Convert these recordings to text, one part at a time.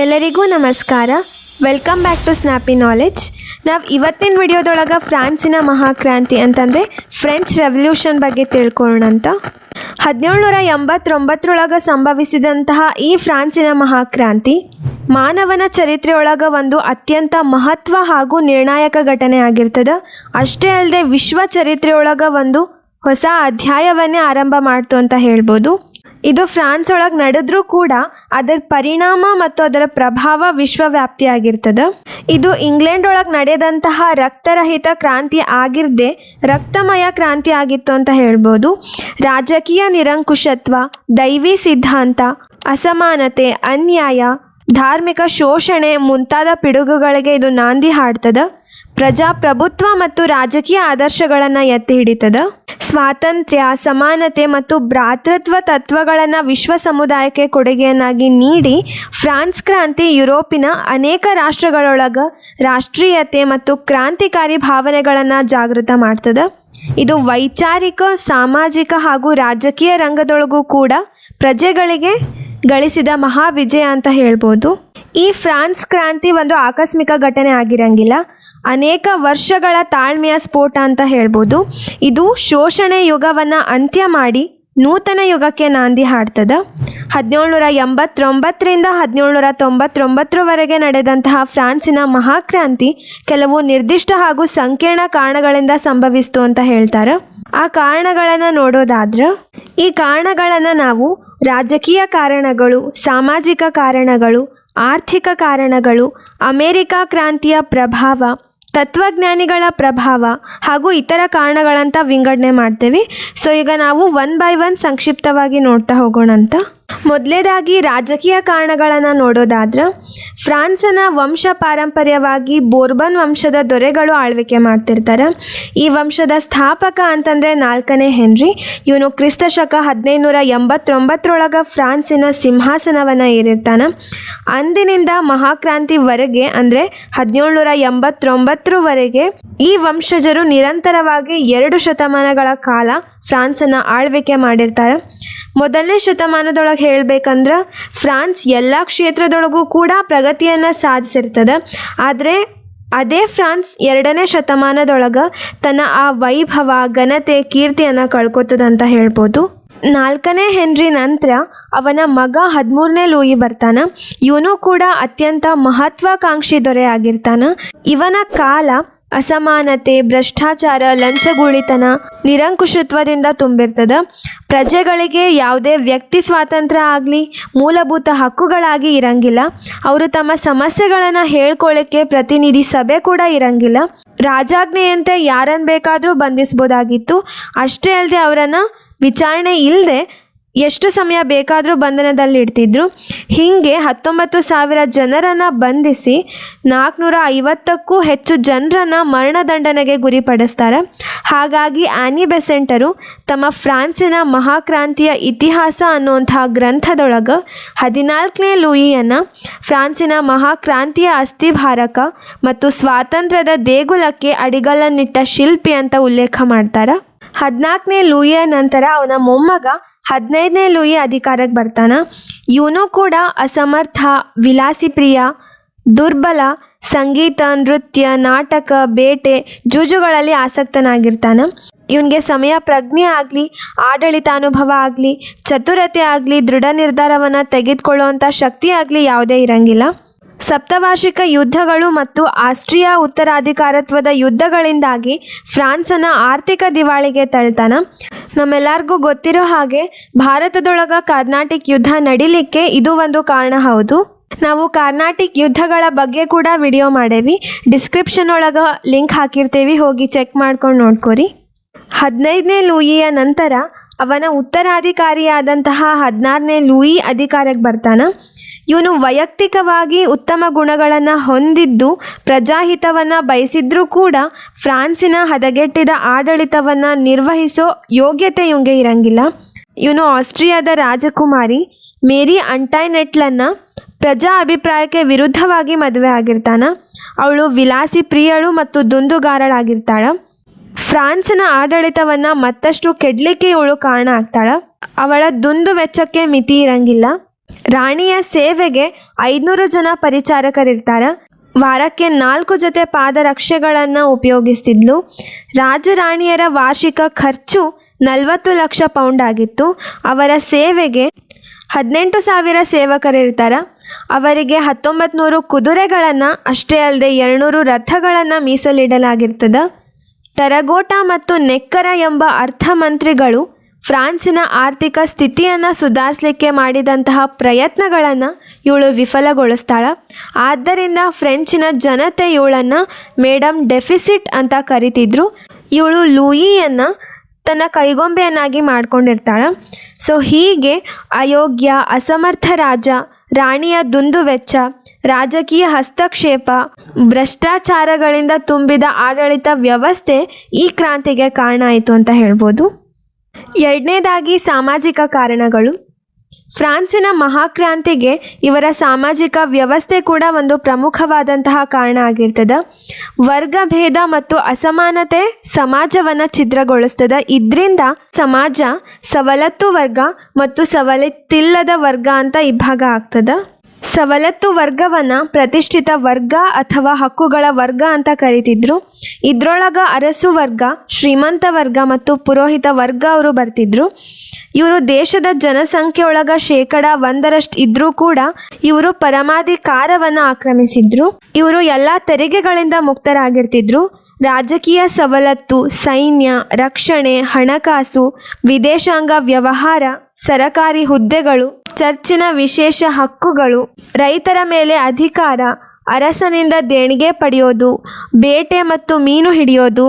ಎಲ್ಲರಿಗೂ ನಮಸ್ಕಾರ. Welcome back to Snappy Knowledge ನಾವು ಇವತ್ತಿನ ವಿಡಿಯೋದೊಳಗೆ ಫ್ರಾನ್ಸಿನ ಮಹಾಕ್ರಾಂತಿ ಅಂತಂದರೆ ಫ್ರೆಂಚ್ ರೆವಲ್ಯೂಷನ್ ಬಗ್ಗೆ ತಿಳ್ಕೊಳ್ಳೋಣ ಅಂತ. ಹದಿನೇಳುನೂರ ಎಂಬತ್ತೊಂಬತ್ತರೊಳಗೆ ಸಂಭವಿಸಿದಂತಹ ಈ ಫ್ರಾನ್ಸಿನ ಮಹಾಕ್ರಾಂತಿ ಮಾನವನ ಚರಿತ್ರೆಯೊಳಗೆ ಒಂದು ಅತ್ಯಂತ ಮಹತ್ವ ಹಾಗೂ ನಿರ್ಣಾಯಕ ಘಟನೆ ಆಗಿರ್ತದೆ. ಅಷ್ಟೇ ಅಲ್ಲದೆ ವಿಶ್ವ ಚರಿತ್ರೆಯೊಳಗೆ ಒಂದು ಹೊಸ ಅಧ್ಯಾಯವನ್ನೇ ಆರಂಭ ಮಾಡ್ತು ಅಂತ ಹೇಳ್ಬೋದು. ಇದು ಫ್ರಾನ್ಸ್ ಒಳಗೆ ನಡೆದ್ರೂ ಕೂಡ ಅದರ ಪರಿಣಾಮ ಮತ್ತು ಅದರ ಪ್ರಭಾವ ವಿಶ್ವವ್ಯಾಪ್ತಿಯಾಗಿರ್ತದೆ. ಇದು ಇಂಗ್ಲೆಂಡ್ ಒಳಗೆ ನಡೆದಂತಹ ರಕ್ತರಹಿತ ಕ್ರಾಂತಿ ಆಗಿರದೆ ರಕ್ತಮಯ ಕ್ರಾಂತಿ ಆಗಿತ್ತು ಅಂತ ಹೇಳ್ಬೋದು. ರಾಜಕೀಯ ನಿರಂಕುಶತ್ವ, ದೈವಿ ಸಿದ್ಧಾಂತ, ಅಸಮಾನತೆ, ಅನ್ಯಾಯ, ಧಾರ್ಮಿಕ ಶೋಷಣೆ ಮುಂತಾದ ಪಿಡುಗುಗಳಿಗೆ ಇದು ನಾಂದಿ ಹಾಡ್ತದೆ. ಪ್ರಜಾಪ್ರಭುತ್ವ ಮತ್ತು ರಾಜಕೀಯ ಆದರ್ಶಗಳನ್ನು ಎತ್ತಿ ಹಿಡಿತದ. ಸ್ವಾತಂತ್ರ್ಯ, ಸಮಾನತೆ ಮತ್ತು ಭ್ರಾತೃತ್ವ ತತ್ವಗಳನ್ನು ವಿಶ್ವ ಸಮುದಾಯಕ್ಕೆ ಕೊಡುಗೆಯನ್ನಾಗಿ ನೀಡಿ ಫ್ರಾನ್ಸ್ ಕ್ರಾಂತಿ ಯುರೋಪಿನ ಅನೇಕ ರಾಷ್ಟ್ರಗಳೊಳಗೆ ರಾಷ್ಟ್ರೀಯತೆ ಮತ್ತು ಕ್ರಾಂತಿಕಾರಿ ಭಾವನೆಗಳನ್ನು ಜಾಗೃತ ಮಾಡ್ತದೆ. ಇದು ವೈಚಾರಿಕ, ಸಾಮಾಜಿಕ ಹಾಗೂ ರಾಜಕೀಯ ರಂಗದೊಳಗೂ ಕೂಡ ಪ್ರಜೆಗಳಿಗೆ ಗಳಿಸಿದ ಮಹಾವಿಜಯ ಅಂತ ಹೇಳ್ಬೋದು. ಈ ಫ್ರಾನ್ಸ್ ಕ್ರಾಂತಿ ಒಂದು ಆಕಸ್ಮಿಕ ಘಟನೆ ಆಗಿರಂಗಿಲ್ಲ. ಅನೇಕ ವರ್ಷಗಳ ತಾಳ್ಮೆಯ ಸ್ಫೋಟ ಅಂತ ಹೇಳ್ಬೋದು. ಇದು ಶೋಷಣೆ ಯುಗವನ್ನು ಅಂತ್ಯ ಮಾಡಿ ನೂತನ ಯುಗಕ್ಕೆ ನಾಂದಿ ಹಾಡ್ತದ. ಹದಿನೇಳುನೂರ ಎಂಬತ್ತೊಂಬತ್ತರಿಂದ ಹದಿನೇಳುನೂರ ತೊಂಬತ್ತೊಂಬತ್ತರವರೆಗೆ ನಡೆದಂತಹ ಫ್ರಾನ್ಸಿನ ಮಹಾಕ್ರಾಂತಿ ಕೆಲವು ನಿರ್ದಿಷ್ಟ ಹಾಗೂ ಸಂಕೀರ್ಣ ಕಾರಣಗಳಿಂದ ಸಂಭವಿಸ್ತು ಅಂತ ಹೇಳ್ತಾರೆ. ಆ ಕಾರಣಗಳನ್ನು ನೋಡೋದಾದ್ರೆ, ಈ ಕಾರಣಗಳನ್ನು ನಾವು ರಾಜಕೀಯ ಕಾರಣಗಳು, ಸಾಮಾಜಿಕ ಕಾರಣಗಳು ಆರ್ಥಿಕ ಕಾರಣಗಳು, ಅಮೇರಿಕಾ ಕ್ರಾಂತಿಯ ಪ್ರಭಾವ, ತತ್ವಜ್ಞಾನಿಗಳ ಪ್ರಭಾವ ಹಾಗೂ ಇತರ ಕಾರಣಗಳಂತ ವಿಂಗಡಣೆ ಮಾಡ್ತೇವೆ. ಸೊ ಈಗ ನಾವು ಒನ್ ಬೈ ಒನ್ ಸಂಕ್ಷಿಪ್ತವಾಗಿ ನೋಡ್ತಾ ಹೋಗೋಣ ಮೊದಲೇದಾಗಿ ರಾಜಕೀಯ ಕಾರಣಗಳನ್ನು ನೋಡೋದಾದ್ರೆ ಫ್ರಾನ್ಸನ ವಂಶ ಪಾರಂಪರ್ಯವಾಗಿ ಬೋರ್ಬನ್ ವಂಶದ ದೊರೆಗಳು ಆಳ್ವಿಕೆ ಮಾಡ್ತಿರ್ತಾರೆ. ಈ ವಂಶದ ಸ್ಥಾಪಕ ಅಂತಂದರೆ ನಾಲ್ಕನೇ ಹೆನ್ರಿ. ಇವನು ಕ್ರಿಸ್ತ ಶಕ ಹದಿನೈದುನೂರ ಎಂಬತ್ತೊಂಬತ್ತರೊಳಗೆ ಫ್ರಾನ್ಸಿನ ಸಿಂಹಾಸನವನ್ನು ಏರಿರ್ತಾನೆ. ಅಂದಿನಿಂದ ಮಹಾಕ್ರಾಂತಿವರೆಗೆ ಅಂದರೆ ಹದಿನೇಳುನೂರ ಎಂಬತ್ತೊಂಬತ್ತರವರೆಗೆ ಈ ವಂಶಜರು ನಿರಂತರವಾಗಿ ಎರಡು ಶತಮಾನಗಳ ಕಾಲ ಫ್ರಾನ್ಸನ್ನು ಆಳ್ವಿಕೆ ಮಾಡಿರ್ತಾರೆ. ಮೊದಲನೇ ಶತಮಾನದೊಳಗೆ ಹೇಳಬೇಕಂದ್ರೆ ಫ್ರಾನ್ಸ್ ಎಲ್ಲ ಕ್ಷೇತ್ರದೊಳಗೂ ಕೂಡ ಪ್ರಗತಿಯನ್ನು ಸಾಧಿಸಿರ್ತದೆ. ಆದರೆ ಅದೇ ಫ್ರಾನ್ಸ್ ಎರಡನೇ ಶತಮಾನದೊಳಗೆ ತನ್ನ ಆ ವೈಭವ, ಘನತೆ, ಕೀರ್ತಿಯನ್ನು ಕಳ್ಕೊತದಂತ ಹೇಳ್ಬೋದು. ನಾಲ್ಕನೇ ಹೆನ್ರಿ ನಂತರ ಅವನ ಮಗ ಹದಿಮೂರನೇ ಲೂಯಿ ಬರ್ತಾನೆ. ಇವನು ಕೂಡ ಅತ್ಯಂತ ಮಹತ್ವಾಕಾಂಕ್ಷಿ ದೊರೆ ಆಗಿರ್ತಾನೆ ಇವನ ಕಾಲ ಅಸಮಾನತೆ, ಭ್ರಷ್ಟಾಚಾರ, ಲಂಚಗುಳಿತನ ನಿರಂಕುಶತ್ವದಿಂದ ತುಂಬಿರ್ತದ. ಪ್ರಜೆಗಳಿಗೆ ಯಾವುದೇ ವ್ಯಕ್ತಿ ಸ್ವಾತಂತ್ರ್ಯ ಆಗಲಿ, ಮೂಲಭೂತ ಹಕ್ಕುಗಳಾಗಿ ಇರಂಗಿಲ್ಲ. ಅವರು ತಮ್ಮ ಸಮಸ್ಯೆಗಳನ್ನು ಹೇಳ್ಕೊಳ್ಳಿಕ್ಕೆ ಪ್ರತಿನಿಧಿ ಸಭೆ ಕೂಡ ಇರಂಗಿಲ್ಲ. ರಾಜಾಜ್ಞೆಯಂತೆ ಯಾರನ್ನು ಬೇಕಾದರೂ ಬಂಧಿಸ್ಬೋದಾಗಿತ್ತು. ಅಷ್ಟೇ ಅಲ್ಲದೆ ಅವರನ್ನು ವಿಚಾರಣೆ ಇಲ್ಲದೆ ಎಷ್ಟು ಸಮಯ ಬೇಕಾದರೂ ಬಂಧನದಲ್ಲಿ ಇಡ್ತಿದ್ರು. ಹೀಗೆ ಹತ್ತೊಂಬತ್ತು ಸಾವಿರ ಜನರನ್ನು ಬಂಧಿಸಿ ನಾಲ್ಕುನೂರ ಐವತ್ತಕ್ಕೂ ಹೆಚ್ಚು ಜನರನ್ನು ಮರಣದಂಡನೆಗೆ ಗುರಿಪಡಿಸ್ತಾರೆ. ಹಾಗಾಗಿ ಆ್ಯನಿ ಬೆಸೆಂಟರು ತಮ್ಮ ಫ್ರಾನ್ಸಿನ ಮಹಾಕ್ರಾಂತಿಯ ಇತಿಹಾಸ ಅನ್ನುವಂತಹ ಗ್ರಂಥದೊಳಗೆ ಹದಿನಾಲ್ಕನೇ ಲೂಯಿಯನ್ನು ಫ್ರಾನ್ಸಿನ ಮಹಾಕ್ರಾಂತಿಯ ಅಸ್ಥಿಭಾರಕ ಮತ್ತು ಸ್ವಾತಂತ್ರ್ಯದ ದೇಗುಲಕ್ಕೆ ಅಡಿಗಲ್ಲನ್ನಿಟ್ಟ ಶಿಲ್ಪಿ ಅಂತ ಉಲ್ಲೇಖ ಮಾಡ್ತಾರೆ. ಹದಿನಾಲ್ಕನೇ ಲೂಯಿಯ ನಂತರ ಅವನ ಮೊಮ್ಮಗ ಹದಿನೈದನೇ ಲೂಯಿ ಅಧಿಕಾರಕ್ಕೆ ಬರ್ತಾನ. ಇವನು ಕೂಡ ಅಸಮರ್ಥ ವಿಲಾಸಿ ಪ್ರಿಯ ದುರ್ಬಲ, ಸಂಗೀತ, ನೃತ್ಯ, ನಾಟಕ, ಬೇಟೆ, ಜೂಜುಗಳಲ್ಲಿ ಆಸಕ್ತನಾಗಿರ್ತಾನೆ. ಇವನಿಗೆ ಸಮಯ ಪ್ರಜ್ಞೆ ಆಗಲಿ, ಆಡಳಿತಾನುಭವ ಆಗಲಿ, ಚತುರತೆ ಆಗಲಿ, ದೃಢ ನಿರ್ಧಾರವನ್ನು ತೆಗೆದುಕೊಳ್ಳುವಂಥ ಶಕ್ತಿ ಆಗಲಿ ಯಾವುದೇ ಇರಂಗಿಲ್ಲ. ಸಪ್ತವಾರ್ಷಿಕ ಯುದ್ಧಗಳು ಮತ್ತು ಆಸ್ಟ್ರಿಯಾ ಉತ್ತರಾಧಿಕಾರತ್ವದ ಯುದ್ಧಗಳಿಂದಾಗಿ ಫ್ರಾನ್ಸನ ಆರ್ಥಿಕ ದಿವಾಳಿಗೆ ತಳ್ತಾನ. ನಮ್ಮೆಲ್ಲರಿಗೂ ಗೊತ್ತಿರೋ ಹಾಗೆ ಭಾರತದೊಳಗ ಕರ್ನಾಟಕ ಯುದ್ಧ ನಡಿಲಿಕ್ಕೆ ಇದು ಒಂದು ಕಾರಣ ಹೌದು. ನಾವು ಕರ್ನಾಟಕ ಯುದ್ಧಗಳ ಬಗ್ಗೆ ಕೂಡ ವಿಡಿಯೋ ಮಾಡೇವಿ. ಡಿಸ್ಕ್ರಿಪ್ಷನ್ ಒಳಗೆ ಲಿಂಕ್ ಹಾಕಿರ್ತೀವಿ, ಹೋಗಿ ಚೆಕ್ ಮಾಡ್ಕೊಂಡು ನೋಡ್ಕೊರಿ. ಹದಿನೈದನೇ ಲೂಯಿಯ ನಂತರ ಅವನ ಉತ್ತರಾಧಿಕಾರಿಯಾದಂತಹ ಹದಿನಾರನೇ ಲೂಯಿ ಅಧಿಕಾರಕ್ಕೆ ಬರ್ತಾನ. ಇವನು ವೈಯಕ್ತಿಕವಾಗಿ ಉತ್ತಮ ಗುಣಗಳನ್ನು ಹೊಂದಿದ್ದು ಪ್ರಜಾಹಿತವನ್ನು ಬಯಸಿದ್ರೂ ಕೂಡ ಫ್ರಾನ್ಸಿನ ಹದಗೆಟ್ಟಿದ ಆಡಳಿತವನ್ನು ನಿರ್ವಹಿಸೋ ಯೋಗ್ಯತೆ ಇವಂಗೆ ಇರಂಗಿಲ್ಲ. ಇವನು ಆಸ್ಟ್ರಿಯಾದ ರಾಜಕುಮಾರಿ ಮೇರಿ ಅಂಟೈನೆಟ್ಲನ್ನು ಪ್ರಜಾ ಅಭಿಪ್ರಾಯಕ್ಕೆ ವಿರುದ್ಧವಾಗಿ ಮದುವೆ ಆಗಿರ್ತಾನ. ಅವಳು ವಿಲಾಸಿ ಪ್ರಿಯಳು ಮತ್ತು ದುಂದುಗಾರಳಾಗಿರ್ತಾಳ. ಫ್ರಾನ್ಸ್ನ ಆಡಳಿತವನ್ನು ಮತ್ತಷ್ಟು ಕೆಡಲಿಕ್ಕೆ ಇವಳು ಕಾರಣ ಆಗ್ತಾಳ. ಅವಳ ದುಂದು ವೆಚ್ಚಕ್ಕೆ ಮಿತಿ ಇರಂಗಿಲ್ಲ. ರಾಣಿಯ ಸೇವೆಗೆ ಐದುನೂರು ಜನ ಪರಿಚಾರಕರಿರ್ತಾರ. ವಾರಕ್ಕೆ ನಾಲ್ಕು ಜೊತೆ ಪಾದರಕ್ಷೆಗಳನ್ನು ಉಪಯೋಗಿಸ್ತಿದ್ಲು. ರಾಜರಾಣಿಯರ ವಾರ್ಷಿಕ ಖರ್ಚು ನಲವತ್ತು ಲಕ್ಷ ಪೌಂಡ್ ಆಗಿತ್ತು. ಅವರ ಸೇವೆಗೆ ಹದಿನೆಂಟು ಸಾವಿರ ಸೇವಕರಿರ್ತಾರ. ಅವರಿಗೆ ಹತ್ತೊಂಬತ್ತು ನೂರು ಕುದುರೆಗಳನ್ನು, ಅಷ್ಟೇ ಅಲ್ಲದೆ ಎರಡುನೂರು ರಥಗಳನ್ನು ಮೀಸಲಿಡಲಾಗಿರ್ತದ. ತರಗೋಟ ಮತ್ತು ನೆಕ್ಕರ ಎಂಬ ಅರ್ಥಮಂತ್ರಿಗಳು ಫ್ರಾನ್ಸಿನ ಆರ್ಥಿಕ ಸ್ಥಿತಿಯನ್ನು ಸುಧಾರಿಸಲಿಕ್ಕೆ ಮಾಡಿದಂತಹ ಪ್ರಯತ್ನಗಳನ್ನು ಇವಳು ವಿಫಲಗೊಳಿಸ್ತಾಳೆ. ಆದ್ದರಿಂದ ಫ್ರೆಂಚಿನ ಜನತೆ ಇವಳನ್ನು ಮೇಡಮ್ ಡೆಫಿಸಿಟ್ ಅಂತ ಕರಿತಿದ್ರು. ಇವಳು ಲೂಯಿಯನ್ನು ತನ್ನ ಕೈಗೊಂಬೆಯನ್ನಾಗಿ ಮಾಡ್ಕೊಂಡಿರ್ತಾಳೆ. ಸೊ ಹೀಗೆ ಅಯೋಗ್ಯ, ಅಸಮರ್ಥ ರಾಜ, ರಾಣಿಯ ದುಂದುವೆಚ್ಚ ರಾಜಕೀಯ ಹಸ್ತಕ್ಷೇಪ, ಭ್ರಷ್ಟಾಚಾರಗಳಿಂದ ತುಂಬಿದ ಆಡಳಿತ ವ್ಯವಸ್ಥೆ ಈ ಕ್ರಾಂತಿಗೆ ಕಾರಣ ಆಯಿತು ಅಂತ ಹೇಳ್ಬೋದು. ಎರಡನೇದಾಗಿ ಸಾಮಾಜಿಕ ಕಾರಣಗಳು. ಫ್ರಾನ್ಸಿನ ಮಹಾಕ್ರಾಂತಿಗೆ ಇವರ ಸಾಮಾಜಿಕ ವ್ಯವಸ್ಥೆ ಕೂಡ ಒಂದು ಪ್ರಮುಖವಾದಂತಹ ಕಾರಣ ಆಗಿರ್ತದೆ. ವರ್ಗಭೇದ ಮತ್ತು ಅಸಮಾನತೆ ಸಮಾಜವನ್ನು ಛಿದ್ರಗೊಳಿಸ್ತದೆ. ಇದರಿಂದ ಸಮಾಜ ಸವಲತ್ತು ವರ್ಗ ಮತ್ತು ಸವಲತ್ತಿಲ್ಲದ ವರ್ಗ ಅಂತ ಇಬ್ಬಾಗ ಆಗ್ತದೆ. ಸವಲತ್ತು ವರ್ಗವನ್ನು ಪ್ರತಿಷ್ಠಿತ ವರ್ಗ ಅಥವಾ ಹಕ್ಕುಗಳ ವರ್ಗ ಅಂತ ಕರಿತಿದ್ರು. ಇದ್ರೊಳಗ ಅರಸು ವರ್ಗ, ಶ್ರೀಮಂತ ವರ್ಗ ಮತ್ತು ಪುರೋಹಿತ ವರ್ಗ ಅವರು ಬರ್ತಿದ್ರು. ಇವರು ದೇಶದ ಜನಸಂಖ್ಯೆ ಒಳಗ ಶೇಕಡ ಒಂದರಷ್ಟು ಇದ್ರೂ ಕೂಡ ಇವರು ಪರಮಾಧಿಕಾರವನ್ನು ಆಕ್ರಮಿಸಿದ್ರು. ಇವರು ಎಲ್ಲ ತೆರಿಗೆಗಳಿಂದ ಮುಕ್ತರಾಗಿರ್ತಿದ್ರು. ರಾಜಕೀಯ ಸವಲತ್ತು, ಸೈನ್ಯ, ರಕ್ಷಣೆ, ಹಣಕಾಸು, ವಿದೇಶಾಂಗ ವ್ಯವಹಾರ, ಸರಕಾರಿ ಹುದ್ದೆಗಳು ಚರ್ಚಿನ ವಿಶೇಷ ಹಕ್ಕುಗಳು. ರೈತರ ಮೇಲೆ ಅಧಿಕಾರ, ಅರಸನಿಂದ ದೇಣಿಗೆ ಪಡೆಯೋದು, ಬೇಟೆ ಮತ್ತು ಮೀನು ಹಿಡಿಯೋದು,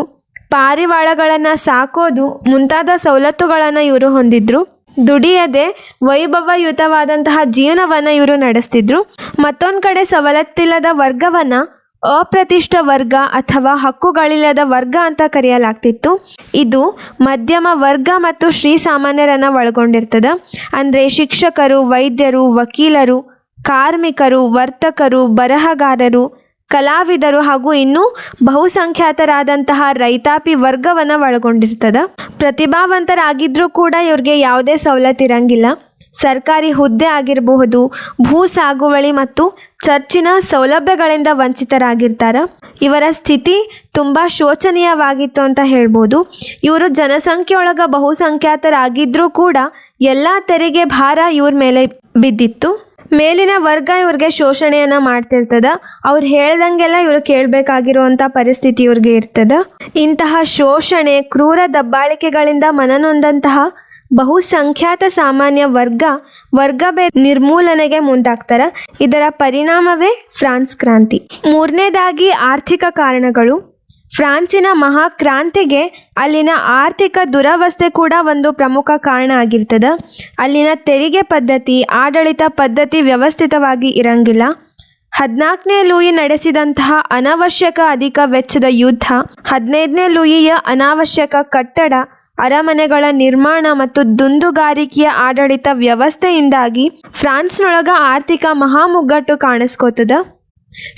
ಪಾರಿವಾಳಗಳನ್ನು ಸಾಕೋದು ಮುಂತಾದ ಸವಲತ್ತುಗಳನ್ನು ಇವರು ಹೊಂದಿದ್ರು. ದುಡಿಯದೆ ವೈಭವಯುತವಾದಂತಹ ಜೀವನವನ್ನು ಇವರು ನಡೆಸ್ತಿದ್ರು. ಮತ್ತೊಂದು ಕಡೆ ಸವಲತ್ತಿಲ್ಲದ ವರ್ಗವನ್ನು ಅಪ್ರತಿಷ್ಠ ವರ್ಗ ಅಥವಾ ಹಕ್ಕುಗಳಿಲ್ಲದ ವರ್ಗ ಅಂತ ಕರೆಯಲಾಗ್ತಿತ್ತು. ಇದು ಮಧ್ಯಮ ವರ್ಗ ಮತ್ತು ಶ್ರೀ ಸಾಮಾನ್ಯರನ್ನು ಒಳಗೊಂಡಿರ್ತದೆ. ಅಂದರೆ ಶಿಕ್ಷಕರು, ವೈದ್ಯರು, ವಕೀಲರು, ಕಾರ್ಮಿಕರು, ವರ್ತಕರು, ಬರಹಗಾರರು, ಕಲಾವಿದರು ಹಾಗೂ ಇನ್ನೂ ಬಹುಸಂಖ್ಯಾತರಾದಂತಹ ರೈತಾಪಿ ವರ್ಗವನ್ನು ಒಳಗೊಂಡಿರ್ತದೆ. ಪ್ರತಿಭಾವಂತರಾಗಿದ್ದರೂ ಕೂಡ ಇವ್ರಿಗೆ ಯಾವುದೇ ಸವಲತ್ತು ಇರಂಗಿಲ್ಲ. ಸರ್ಕಾರಿ ಹುದ್ದೆ ಆಗಿರಬಹುದು, ಭೂ ಸಾಗುವಳಿ ಮತ್ತು ಚರ್ಚಿನ ಸೌಲಭ್ಯಗಳಿಂದ ವಂಚಿತರಾಗಿರ್ತಾರೆ. ಇವರ ಸ್ಥಿತಿ ತುಂಬ ಶೋಚನೀಯವಾಗಿತ್ತು ಅಂತ ಹೇಳ್ಬೋದು. ಇವರು ಜನಸಂಖ್ಯೆ ಒಳಗೆ ಬಹುಸಂಖ್ಯಾತರಾಗಿದ್ದರೂ ಕೂಡ ಎಲ್ಲ ತೆರಿಗೆ ಭಾರ ಇವ್ರ ಮೇಲೆ ಬಿದ್ದಿತ್ತು. ಮೇಲಿನ ವರ್ಗ ಇವ್ರಿಗೆ ಶೋಷಣೆಯನ್ನ ಮಾಡ್ತಿರ್ತದ. ಅವ್ರು ಹೇಳ್ದಂಗೆಲ್ಲ ಇವ್ರು ಕೇಳಬೇಕಾಗಿರುವಂಥ ಪರಿಸ್ಥಿತಿ ಇವ್ರಿಗೆ ಇರ್ತದ. ಇಂತಹ ಶೋಷಣೆ, ಕ್ರೂರ ದಬ್ಬಾಳಿಕೆಗಳಿಂದ ಮನನೊಂದಂತಹ ಬಹುಸಂಖ್ಯಾತ ಸಾಮಾನ್ಯ ವರ್ಗ ವರ್ಗಭೇದ ನಿರ್ಮೂಲನೆಗೆ ಮುಂದಾಗ್ತಾರೆ. ಇದರ ಪರಿಣಾಮವೇ ಫ್ರಾನ್ಸ್ ಕ್ರಾಂತಿ. ಮೂರನೇದಾಗಿ ಆರ್ಥಿಕ ಕಾರಣಗಳು. ಫ್ರಾನ್ಸಿನ ಮಹಾಕ್ರಾಂತಿಗೆ ಅಲ್ಲಿನ ಆರ್ಥಿಕ ದುರವಸ್ಥೆ ಕೂಡ ಒಂದು ಪ್ರಮುಖ ಕಾರಣ ಆಗಿರ್ತದೆ. ಅಲ್ಲಿನ ತೆರಿಗೆ ಪದ್ಧತಿ, ಆಡಳಿತ ಪದ್ಧತಿ ವ್ಯವಸ್ಥಿತವಾಗಿ ಇರಂಗಿಲ್ಲ. ಹದಿನಾಲ್ಕನೇ ಲೂಯಿ ನಡೆಸಿದಂತಹ ಅನವಶ್ಯಕ ಅಧಿಕ ವೆಚ್ಚದ ಯುದ್ಧ, ಹದಿನೈದನೇ ಲೂಯಿಯ ಅನಾವಶ್ಯಕ ಕಟ್ಟಡ ಅರಮನೆಗಳ ನಿರ್ಮಾಣ ಮತ್ತು ದುಂದುಗಾರಿಕೆಯ ಆಡಳಿತ ವ್ಯವಸ್ಥೆಯಿಂದಾಗಿ ಫ್ರಾನ್ಸ್ನೊಳಗ ಆರ್ಥಿಕ ಮಹಾಮುಗ್ಗಟ್ಟು ಕಾಣಿಸ್ಕೋತದ.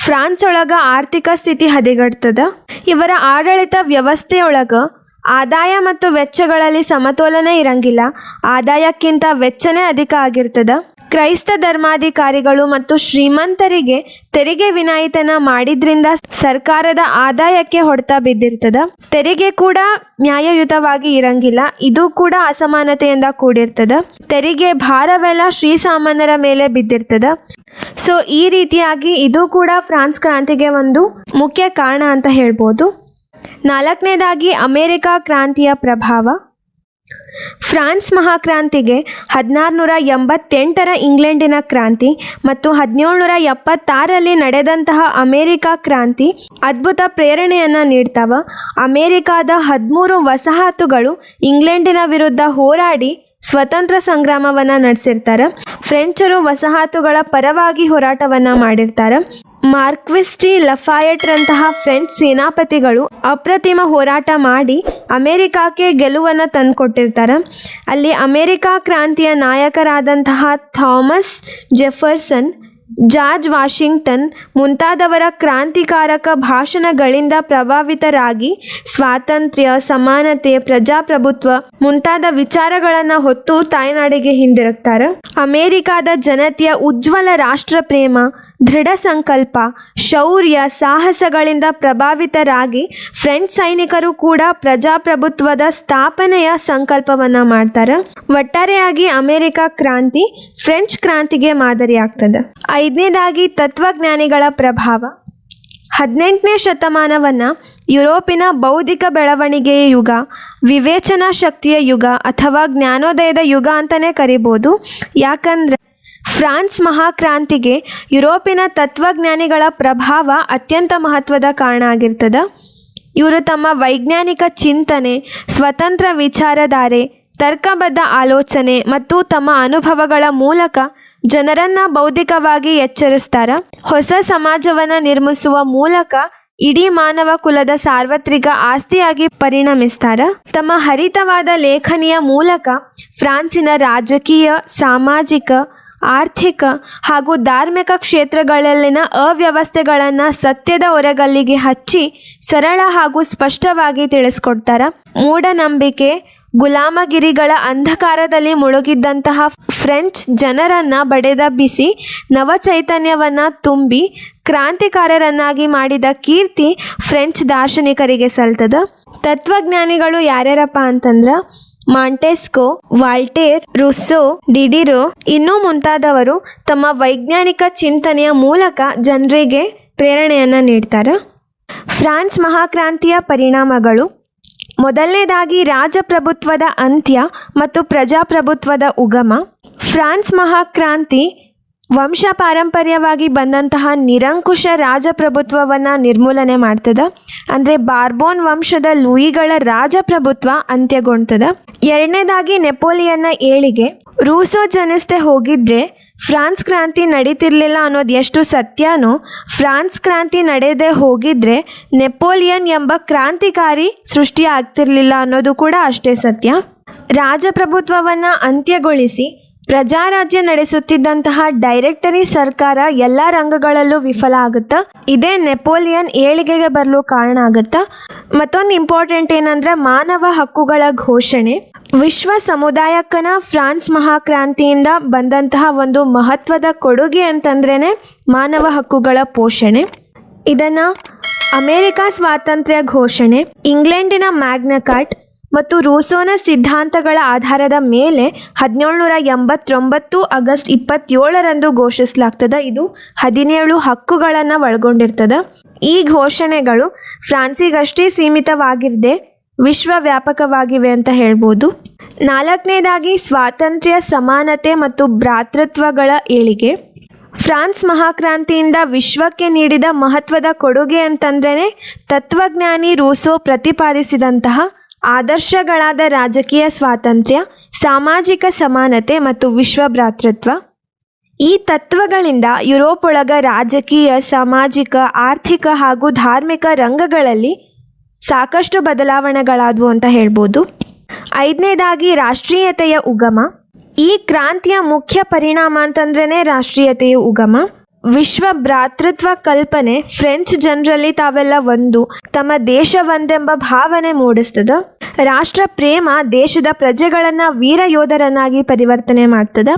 ಫ್ರಾನ್ಸ್ ಒಳಗ ಆರ್ಥಿಕ ಸ್ಥಿತಿ ಹದಗೆಡ್ತದ. ಇವರ ಆಡಳಿತ ವ್ಯವಸ್ಥೆಯೊಳಗ ಆದಾಯ ಮತ್ತು ವೆಚ್ಚಗಳಲ್ಲಿ ಸಮತೋಲನ ಇರಂಗಿಲ್ಲ. ಆದಾಯಕ್ಕಿಂತ ವೆಚ್ಚನೇ ಅಧಿಕ ಆಗಿರ್ತದ. ಕ್ರೈಸ್ತ ಧರ್ಮಾಧಿಕಾರಿಗಳು ಮತ್ತು ಶ್ರೀಮಂತರಿಗೆ ತೆರಿಗೆ ವಿನಾಯಿತನ ಮಾಡಿದ್ರಿಂದ ಸರ್ಕಾರದ ಆದಾಯಕ್ಕೆ ಹೊಡೆತ ಬಿದ್ದಿರ್ತದ. ತೆರಿಗೆ ಕೂಡ ನ್ಯಾಯಯುತವಾಗಿ ಇರಂಗಿಲ್ಲ. ಇದು ಕೂಡ ಅಸಮಾನತೆಯಿಂದ ಕೂಡಿರ್ತದ. ತೆರಿಗೆ ಭಾರವೆಲ್ಲ ಶ್ರೀಸಾಮಾನ್ಯರ ಮೇಲೆ ಬಿದ್ದಿರ್ತದ. ಸೊ ಈ ರೀತಿಯಾಗಿ ಇದು ಕೂಡ ಫ್ರಾನ್ಸ್ ಕ್ರಾಂತಿಗೆ ಒಂದು ಮುಖ್ಯ ಕಾರಣ ಅಂತ ಹೇಳ್ಬೋದು. ನಾಲ್ಕನೇದಾಗಿ ಅಮೇರಿಕಾ ಕ್ರಾಂತಿಯ ಪ್ರಭಾವ. ಫ್ರಾನ್ಸ್ ಮಹಾಕ್ರಾಂತಿಗೆ ಹದಿನಾರುನೂರ ಎಂಬತ್ತೆಂಟರ ಇಂಗ್ಲೆಂಡಿನ ಕ್ರಾಂತಿ ಮತ್ತು ಹದಿನೇಳುನೂರ ಎಪ್ಪತ್ತಾರರಲ್ಲಿ ನಡೆದಂತಹ ಅಮೇರಿಕಾ ಕ್ರಾಂತಿ ಅದ್ಭುತ ಪ್ರೇರಣೆಯನ್ನು ನೀಡ್ತಾವ. ಅಮೇರಿಕಾದ ಹದಿಮೂರು ವಸಾಹತುಗಳು ಇಂಗ್ಲೆಂಡಿನ ವಿರುದ್ಧ ಹೋರಾಡಿ ಸ್ವತಂತ್ರ ಸಂಗ್ರಾಮವನ್ನು ನಡೆಸಿರ್ತಾರೆ. ಫ್ರೆಂಚರು ವಸಾಹತುಗಳ ಪರವಾಗಿ ಹೋರಾಟವನ್ನು ಮಾಡಿರ್ತಾರೆ. ಮಾರ್ಕ್ವಿಸ್ಟಿ ಲಫಾಯಟ್ರಂತಹ ಫ್ರೆಂಚ್ ಸೇನಾಪತಿಗಳು ಅಪ್ರತಿಮ ಹೋರಾಟ ಮಾಡಿ ಅಮೇರಿಕಾಕ್ಕೆ ಗೆಲುವನ್ನು ತಂದುಕೊಟ್ಟಿರ್ತಾರೆ. ಅಲ್ಲಿ ಅಮೇರಿಕಾ ಕ್ರಾಂತಿಯ ನಾಯಕರಾದಂತಹ ಥಾಮಸ್ ಜೆಫರ್ಸನ್ ಜಾರ್ಜ್ ವಾಷಿಂಗ್ಟನ್ ಮುಂತಾದವರ ಕ್ರಾಂತಿಕಾರಕ ಭಾಷಣಗಳಿಂದ ಪ್ರಭಾವಿತರಾಗಿ ಸ್ವಾತಂತ್ರ್ಯ, ಸಮಾನತೆ, ಪ್ರಜಾಪ್ರಭುತ್ವ ಮುಂತಾದ ವಿಚಾರಗಳನ್ನು ಹೊತ್ತು ತಾಯ್ನಾಡಿಗೆ ಹಿಂದಿರುಗ್ತಾರೆ. ಅಮೇರಿಕಾದ ಜನತೆಯ ಉಜ್ವಲ ರಾಷ್ಟ್ರ ಪ್ರೇಮ ದೃಢ ಸಂಕಲ್ಪ, ಶೌರ್ಯ, ಸಾಹಸಗಳಿಂದ ಪ್ರಭಾವಿತರಾಗಿ ಫ್ರೆಂಚ್ ಸೈನಿಕರು ಕೂಡ ಪ್ರಜಾಪ್ರಭುತ್ವದ ಸ್ಥಾಪನೆಯ ಸಂಕಲ್ಪವನ್ನ ಮಾಡ್ತಾರೆ. ಒಟ್ಟಾರೆಯಾಗಿ ಅಮೆರಿಕ ಕ್ರಾಂತಿ ಫ್ರೆಂಚ್ ಕ್ರಾಂತಿಗೆ ಮಾದರಿಯಾಗ್ತದೆ. ಐದನೇದಾಗಿ ತತ್ವಜ್ಞಾನಿಗಳ ಪ್ರಭಾವ. ಹದಿನೆಂಟನೇ ಶತಮಾನವನ್ನು ಯುರೋಪಿನ ಬೌದ್ಧಿಕ ಬೆಳವಣಿಗೆಯ ಯುಗ, ವಿವೇಚನಾ ಶಕ್ತಿಯ ಯುಗ ಅಥವಾ ಜ್ಞಾನೋದಯದ ಯುಗ ಅಂತಲೇ ಕರಿಬೋದು. ಯಾಕಂದರೆ ಫ್ರಾನ್ಸ್ ಮಹಾಕ್ರಾಂತಿಗೆ ಯುರೋಪಿನ ತತ್ವಜ್ಞಾನಿಗಳ ಪ್ರಭಾವ ಅತ್ಯಂತ ಮಹತ್ವದ ಕಾರಣ ಆಗಿರ್ತದೆ. ಇವರು ತಮ್ಮ ವೈಜ್ಞಾನಿಕ ಚಿಂತನೆ, ಸ್ವತಂತ್ರ ವಿಚಾರಧಾರೆ, ತರ್ಕಬದ್ಧ ಆಲೋಚನೆ ಮತ್ತು ತಮ್ಮ ಅನುಭವಗಳ ಮೂಲಕ ಜನರನ್ನ ಬೌದ್ಧಿಕವಾಗಿ ಎಚ್ಚರಿಸ್ತಾರ? ಹೊಸ ಸಮಾಜವನ್ನ ನಿರ್ಮಿಸುವ ಮೂಲಕ ಇಡೀ ಮಾನವ ಕುಲದ ಸಾರ್ವತ್ರಿಕ ಆಸ್ತಿಯಾಗಿ ಪರಿಣಮಿಸ್ತಾರ? ತಮ್ಮ ಹರಿತವಾದ ಲೇಖನಿಯ ಮೂಲಕ ಫ್ರಾನ್ಸಿನ ರಾಜಕೀಯ, ಸಾಮಾಜಿಕ, ಆರ್ಥಿಕ ಹಾಗೂ ಧಾರ್ಮಿಕ ಕ್ಷೇತ್ರಗಳಲ್ಲಿನ ಅವ್ಯವಸ್ಥೆಗಳನ್ನು ಸತ್ಯದ ಹೊರಗಲ್ಲಿಗೆ ಹಚ್ಚಿ ಸರಳ ಹಾಗೂ ಸ್ಪಷ್ಟವಾಗಿ ತಿಳಿಸ್ಕೊಡ್ತಾರ? ಮೂಢನಂಬಿಕೆ ಗುಲಾಮಗಿರಿಗಳ ಅಂಧಕಾರದಲ್ಲಿ ಮುಳುಗಿದ್ದಂತಹ ಫ್ರೆಂಚ್ ಜನರನ್ನ ಬಿಸಿ ನವಚೈತನ್ಯವನ್ನ ತುಂಬಿ ಕ್ರಾಂತಿಕಾರರನ್ನಾಗಿ ಮಾಡಿದ ಕೀರ್ತಿ ಫ್ರೆಂಚ್ ದಾರ್ಶನಿಕರಿಗೆ ಸಲ್ತದ. ತತ್ವಜ್ಞಾನಿಗಳು ಯಾರ್ಯಾರಪ್ಪ ಅಂತಂದ್ರ ಮಾಂಟೆಸ್ಕೋ, ವಾಲ್ಟೇರ್, ರುಸ್ಸೋ, ಡಿಡಿರೋ ಇನ್ನೂ ಮುಂತಾದವರು ತಮ್ಮ ವೈಜ್ಞಾನಿಕ ಚಿಂತನೆಯ ಮೂಲಕ ಜನರಿಗೆ ಪ್ರೇರಣೆಯನ್ನು ನೀಡ್ತಾರೆ. ಫ್ರಾನ್ಸ್ ಮಹಾಕ್ರಾಂತಿಯ ಪರಿಣಾಮಗಳು ಮೊದಲನೇದಾಗಿ ರಾಜಪ್ರಭುತ್ವದ ಅಂತ್ಯ ಮತ್ತು ಪ್ರಜಾಪ್ರಭುತ್ವದ ಉಗಮ. ಫ್ರಾನ್ಸ್ ಮಹಾಕ್ರಾಂತಿ ವಂಶ ಪಾರಂಪರ್ಯವಾಗಿ ಬಂದಂತಹ ನಿರಂಕುಶ ರಾಜಪ್ರಭುತ್ವವನ್ನು ನಿರ್ಮೂಲನೆ ಮಾಡ್ತದೆ. ಅಂದರೆ ಬಾರ್ಬೋನ್ ವಂಶದ ಲೂಯಿಗಳ ರಾಜಪ್ರಭುತ್ವ ಅಂತ್ಯಗೊಳ್ತದೆ ಎರಡನೇದಾಗಿ ನೆಪೋಲಿಯನ್ನ ಏಳಿಗೆ. ರೂಸೋ ಜನಿಸ್ದೆ ಹೋಗಿದ್ರೆ ಫ್ರಾನ್ಸ್ ಕ್ರಾಂತಿ ನಡೀತಿರ್ಲಿಲ್ಲ ಅನ್ನೋದು ಎಷ್ಟು ಸತ್ಯನೋ, ಫ್ರಾನ್ಸ್ ಕ್ರಾಂತಿ ನಡೆದೇ ಹೋಗಿದ್ರೆ ನೆಪೋಲಿಯನ್ ಎಂಬ ಕ್ರಾಂತಿಕಾರಿ ಸೃಷ್ಟಿ ಆಗ್ತಿರ್ಲಿಲ್ಲ ಅನ್ನೋದು ಕೂಡ ಅಷ್ಟೇ ಸತ್ಯ. ರಾಜಪ್ರಭುತ್ವವನ್ನು ಅಂತ್ಯಗೊಳಿಸಿ ಪ್ರಜಾರಾಜ್ಯ ನಡೆಸುತ್ತಿದ್ದಂತಹ ಡೈರೆಕ್ಟರಿ ಸರ್ಕಾರ ಎಲ್ಲ ರಂಗಗಳಲ್ಲೂ ವಿಫಲ ಆಗುತ್ತಾ, ಇದೇ ನೆಪೋಲಿಯನ್ ಏಳಿಗೆಗೆ ಬರಲು ಕಾರಣ ಆಗುತ್ತಾ? ಮತ್ತೊಂದು ಇಂಪಾರ್ಟೆಂಟ್ ಏನಂದ್ರೆ ಮಾನವ ಹಕ್ಕುಗಳ ಘೋಷಣೆ. ವಿಶ್ವ ಸಮುದಾಯಕ್ಕನ ಫ್ರಾನ್ಸ್ ಮಹಾಕ್ರಾಂತಿಯಿಂದ ಬಂದಂತಹ ಒಂದು ಮಹತ್ವದ ಕೊಡುಗೆ ಅಂತಂದ್ರೇ ಮಾನವ ಹಕ್ಕುಗಳ ಪೋಷಣೆ. ಇದನ್ನು ಅಮೇರಿಕ ಸ್ವಾತಂತ್ರ್ಯ ಘೋಷಣೆ, ಇಂಗ್ಲೆಂಡಿನ ಮ್ಯಾಗ್ನಕಾಟ್ ಮತ್ತು ರೂಸೋನ ಸಿದ್ಧಾಂತಗಳ ಆಧಾರದ ಮೇಲೆ ಹದಿನೇಳುನೂರ ಎಂಬತ್ತೊಂಬತ್ತು ಆಗಸ್ಟ್ ಇಪ್ಪತ್ತೇಳರಂದು ಘೋಷಿಸಲಾಗ್ತದೆ. ಇದು ಹದಿನೇಳು ಹಕ್ಕುಗಳನ್ನು ಒಳಗೊಂಡಿರ್ತದೆ. ಈ ಘೋಷಣೆಗಳು ಫ್ರಾನ್ಸಿಗಷ್ಟೇ ಸೀಮಿತವಾಗಿರದೆ ವಿಶ್ವವ್ಯಾಪಕವಾಗಿವೆ ಅಂತ ಹೇಳ್ಬೋದು. ನಾಲ್ಕನೇದಾಗಿ ಸ್ವಾತಂತ್ರ್ಯ, ಸಮಾನತೆ ಮತ್ತು ಭ್ರಾತೃತ್ವಗಳ ಏಳಿಗೆ. ಫ್ರಾನ್ಸ್ ಮಹಾಕ್ರಾಂತಿಯಿಂದ ವಿಶ್ವಕ್ಕೆ ನೀಡಿದ ಮಹತ್ವದ ಕೊಡುಗೆ ಅಂತಂದ್ರೇ ತತ್ವಜ್ಞಾನಿ ರೂಸೋ ಪ್ರತಿಪಾದಿಸಿದಂತಹ ಆದರ್ಶಗಳಾದ ರಾಜಕೀಯ ಸ್ವಾತಂತ್ರ್ಯ, ಸಾಮಾಜಿಕ ಸಮಾನತೆ ಮತ್ತು ವಿಶ್ವ ಭ್ರಾತೃತ್ವ. ಈ ತತ್ವಗಳಿಂದ ಯುರೋಪ್ ಒಳಗ ರಾಜಕೀಯ, ಸಾಮಾಜಿಕ, ಆರ್ಥಿಕ ಹಾಗೂ ಧಾರ್ಮಿಕ ರಂಗಗಳಲ್ಲಿ ಸಾಕಷ್ಟು ಬದಲಾವಣೆಗಳಾದವು ಅಂತ ಹೇಳ್ಬೋದು. ಐದನೇದಾಗಿ ರಾಷ್ಟ್ರೀಯತೆಯ ಉಗಮ. ಈ ಕ್ರಾಂತಿಯ ಮುಖ್ಯ ಪರಿಣಾಮ ಅಂತಂದ್ರೇ ರಾಷ್ಟ್ರೀಯತೆಯ ಉಗಮ. ವಿಶ್ವ ಭ್ರಾತೃತ್ವ ಕಲ್ಪನೆ ಫ್ರೆಂಚ್ ಜನರಲ್ಲಿ ತಾವೆಲ್ಲ ಒಂದು, ತಮ್ಮ ದೇಶ ಒಂದೆಂಬ ಭಾವನೆ ಮೂಡಿಸ್ತದ. ರಾಷ್ಟ್ರ ಪ್ರೇಮ ದೇಶದ ಪ್ರಜೆಗಳನ್ನು ವೀರ ಯೋಧರನ್ನಾಗಿ ಪರಿವರ್ತನೆ ಮಾಡ್ತದ.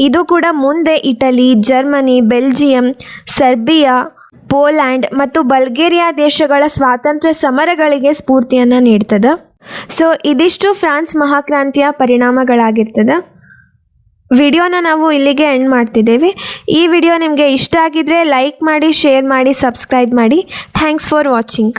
ಇದು ಕೂಡ ಮುಂದೆ Italy, Germany, Belgium, Serbia Poland ಮತ್ತು ಬಲ್ಗೇರಿಯಾ ದೇಶಗಳ ಸ್ವಾತಂತ್ರ್ಯ ಸಮರಗಳಿಗೆ ಸ್ಫೂರ್ತಿಯನ್ನು ನೀಡ್ತದೆ. ಸೊ ಇದಿಷ್ಟು ಫ್ರಾನ್ಸ್ ಮಹಾಕ್ರಾಂತಿಯ ಪರಿಣಾಮಗಳಾಗಿರ್ತದೆ. ವಿಡಿಯೋನ ನಾವು ಇಲ್ಲಿಗೆ ಎಂಡ್ ಮಾಡ್ತಿದ್ದೇವೆ. ಈ ವಿಡಿಯೋ ನಿಮಗೆ ಇಷ್ಟ ಆಗಿದ್ರೆ ಲೈಕ್ ಮಾಡಿ ಶೇರ್ ಮಾಡಿ ಸಬ್ಸ್ಕ್ರೈಬ್ ಮಾಡಿ. Thanks for watching